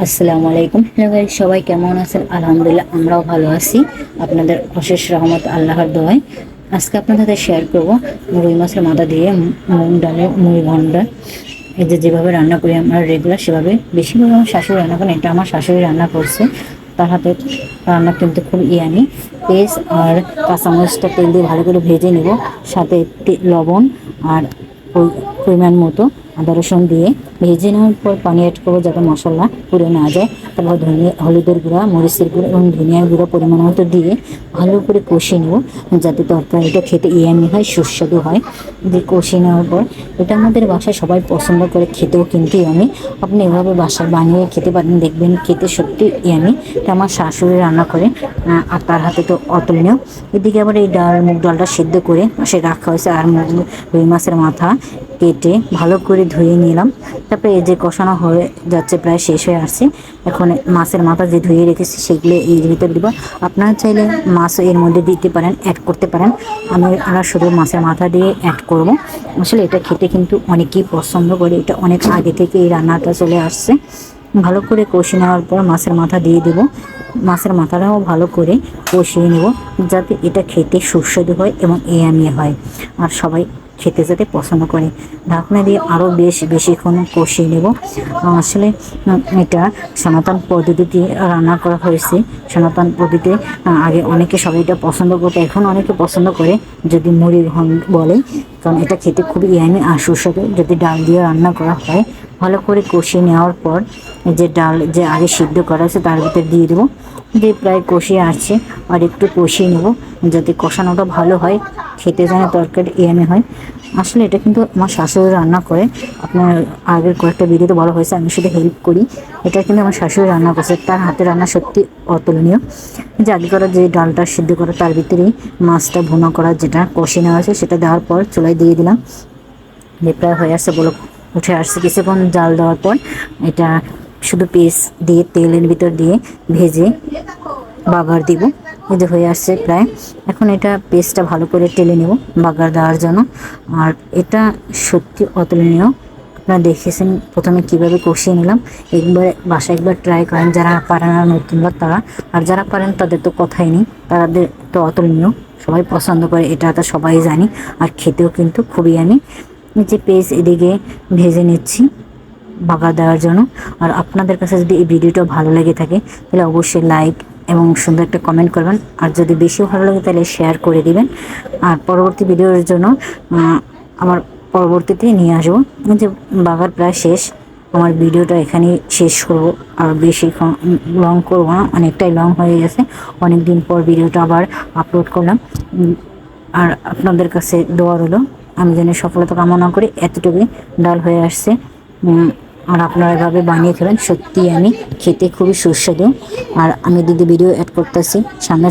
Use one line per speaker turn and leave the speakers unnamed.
আসসালামু আলাইকুম। গাইস সবাই কেমন আছেন? আলহামদুলিল্লাহ, আমরাও ভালো আছি। আপনাদের অশেষ রহমত, আল্লাহর দোয়ায়। আজকে আপনাদের সাথে শেয়ার করব রুই মাছের মাথা দিয়ে মুগ ডালের মুড়ি ভন্ডা এই যে যেভাবে রান্না করি আমরা রেগুলার সেভাবে বেশিরভাগ আমার শাশুড়ি রান্না করেন এটা আমার শাশুড়ি রান্না করছে। তার হাতে রান্না কিন্তু খুব ইয়ানি পেস্ট আর কাঁচামরিচটা তেল দিয়ে ভালো করে ভেজে নেব। সাথে লবণ আর পরিমাণ মতো। আদা রসুন দিয়ে ভেজে নেওয়ার পর পানি অ্যাড করব যাতে মশলা পুড়ে না যায়। তারপর ধনিয়া হলুদের গুঁড়া, মরিচের গুঁড়ো এবং ধনিয়ার গুঁড়ো পরিমাণ মতো দিয়ে ভালো করে কষিয়ে নেব যাতে তরকারিটা খেতে ইয়ামি হয়, সুস্বাদু হয়। দিয়ে কষিয়ে নেওয়ার পর এটা আমাদের বাসায় সবাই পছন্দ করে, খেতেও কিন্তু ইয়ামি। আপনি এভাবে বাসায় বানিয়ে খেতে পারেন, দেখবেন খেতে সত্যি ইয়ামি। এটা আমার শাশুড়ি রান্না করে আর তার হাতে তো অতুলনীয় এদিকে আবার এই ডাল, মুগ ডালটা সেদ্ধ করে, সে রাখা হয়েছে আর মুগ, রুই মাছের মাথা। কেটে ভালো করে ধুয়ে নিলাম। তারপরে এই যে কষানো হয়ে যাচ্ছে, প্রায় শেষ হয়ে আসছে। এখন মাছের মাথা যে ধুয়ে রেখেছি, সেগুলো এর ভিতরে দিব। আপনারা চাইলে মাছ এর মধ্যে দিতে পারেন অ্যাড করতে পারেন। আমি, আমরা শুধু মাছের মাথা দিয়ে অ্যাড করব। আসলে এটা খেতে কিন্তু অনেকেই পছন্দ করে। এটা অনেক আগে থেকে এই রান্নাটা চলে আসছে। ভালো করে কষিয়ে নেওয়ার পর মাছের মাথা দিয়ে দেব। মাছের মাথাটাও ভালো করে কষিয়ে নেব, যাতে এটা খেতে সুস্বাদু হয় এবং এয়ামি হয়। আর সবাই খেতে যেতে পছন্দ করে। ঢাকনা দিয়ে আরও বেশ বেশিক্ষণ কষিয়ে নেব। আসলে এটা সনাতন পদ্ধতিতে রান্না করা হয়েছে। সনাতন পদ্ধতিতে আগে অনেকে সবাই এটা পছন্দ করতো, এখন অনেকে পছন্দ করে যদি মুড়ি বলে। কারণ এটা খেতে খুবই ইয়ামি আর সুস্বাদু। যদি ডাল দিয়ে রান্না করা হয় ভালো করে কষিয়ে নেওয়ার পর যে ডাল যে আগে সিদ্ধ করা আছে তার ভিতরে দিয়ে দেবো। দিয়ে প্রায় কষিয়ে আসছে। আর একটু কষিয়ে নেব যাতে কষানোটা ভালো হয়, খেতে যেন তরকারি ইয়ামি হয়। আসলে এটা কিন্তু আমার শাশুড়ি রান্না করে। আপনার আগের কয়েকটা ভিডিওতে বলা হয়েছে, আমি শুধু হেল্প করি। এটা কিন্তু আমার শাশুড়ি রান্না করছে। তার হাতে রান্না সত্যি অতুলনীয়। যে আগে করা যে ডালটা সিদ্ধ করা, তার ভিতরেই মাছটা ভুনা করা, যেটা কষিয়ে নেওয়া আছে, সেটা দেওয়ার পর চুলায় দিয়ে দিলাম। দিয়ে প্রায় হয়ে আসছে বলো উঠে আসছে। কিছুক্ষণ জাল দেওয়ার পর এটা শুধু পেস্ট দিয়ে, তেলের ভিতর দিয়ে ভেজে বাগার দিব। যে হয়ে আসছে প্রায়। এখন এটা পেস্টটা ভালো করে টেলে নেব বাগার দেওয়ার জন্য। আর এটা সত্যি অতুলনীয়। আপনারা দেখেছেন, প্রথমে কীভাবে কষিয়ে নিলাম। একবার বাসায় একবার ট্রাই করেন, যারা পারেন না নতুনরা তারা। আর যারা পারেন, তাদের তো কথাই নেই। তাদের তো অতুলনীয়। সবাই পছন্দ করে, এটা তো সবাই জানি। আর খেতেও কিন্তু খুবই আমি। যে পেস্ট এদিকে ভেজে নিচ্ছি, বাগা দেওয়ার জন্য। আর আপনাদের কাছে যদি এই ভিডিওটা ভালো লেগে থাকে, তাহলে অবশ্যই লাইক এবং সুন্দর একটা কমেন্ট করবেন। আর যদি বেশি ভালো লাগে, তাহলে শেয়ার করে দিবেন। আর পরবর্তী ভিডিওর জন্য আমার পরবর্তীতে নিয়ে আসব। যে বাগার প্রায় শেষ, আমার ভিডিওটা এখানে শেষ করব। আর বেশি লং করব না, অনেকটাই লং হয়ে গেছে। অনেক দিন পর ভিডিওটা আবার আপলোড করলাম। আর আপনাদের কাছে দোয়া রইল। আমি যেন সফলতা কামনা করি, এতটুকুই ডাল হয়ে আসছে। আর আপনারা এভাবে বানিয়ে খেলেন সত্যি আমি খেতে খুবই সুস্বাদু। আর আমি দিদি ভিডিও অ্যাড করতেছি সামনে